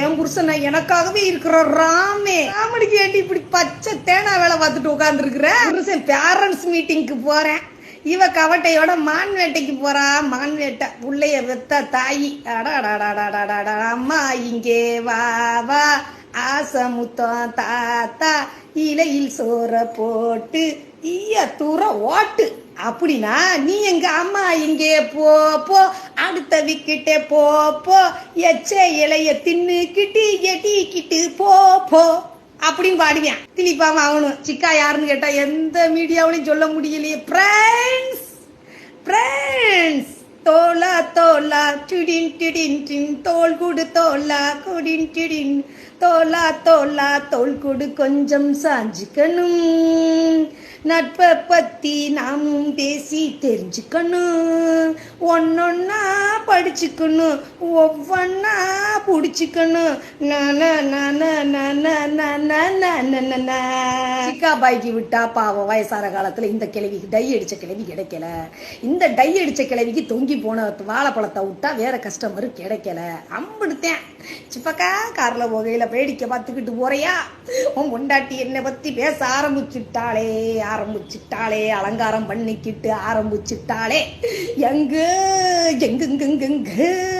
என் புருஷன் எனக்காகவே இருக்கிற ராமே. ராமனுக்கு ஏண்டி இப்படி பச்சை தேனா வேலை பார்த்துட்டு உட்காந்துருக்குற புருஷன் பேரண்ட்ஸ் மீட்டிங்க்கு போறேன். இவ கவட்டையோட மான் வேட்டைக்கு போறா. மான் வேட்டை புள்ளைய வெத்த தாயி. அடாடாடாடாடாடா அம்மா இங்கே வா வா ஆசமுத்தம் தாத்தா இலையில் சோற போட்டு ஈய தூர ஓட்டு அப்படின்னா நீ எங்க அம்மா இங்கே போ போ. அடுத்த விக்கிட்டே போ போ. எச்ச இலைய தின்னுக்கிட்டு எட்டிக்கிட்டு போ போ. அப்படின்னு பாடுவேன். திணிப்பாம ஆகணும் சிக்கா யாருன்னு கேட்டா எந்த மீடியாவிலையும் சொல்ல முடியலையே ஃப்ரெண்ட்ஸ் தோலா டிடின் டிடின் டின் தோல் குடு தோலா குடின் டிடின் தோலா தோலா தோல் குடு கொஞ்சம் சாஞ்சிக்கணும். நட்பை பத்தி நாமும் பேசி தெரிஞ்சுக்கணும். ஒன்னொன்னா படிச்சுக்கணும் ஒவ்வொன்னா பிடிச்சிக்கணும் சிக்கா பாய்க்கு விட்டா பாவம் வயசான காலத்துல இந்த கிழவிக்கு டை அடிச்ச கிழவி கிடைக்கல இந்த டை அடிச்ச கிழவிக்கு தொங்கி போன வாழைப்பழத்தை விட்டா வேற கஸ்டமரும் கிடைக்கல அம்பிடுத்தேன் சிப்பக்கா கார்ல போகையில வேடிக்கை பார்த்துக்கிட்டு போறியா உன் பொண்டாட்டி என்னை பத்தி பேச ஆரம்பிச்சுட்டாளே ஆரம்பிச்சுட்டாளே அலங்காரம் பண்ணிக்கிட்டு ஆரம்பிச்சுட்டாளே எங்கு dựng cứng cứng cứng cứng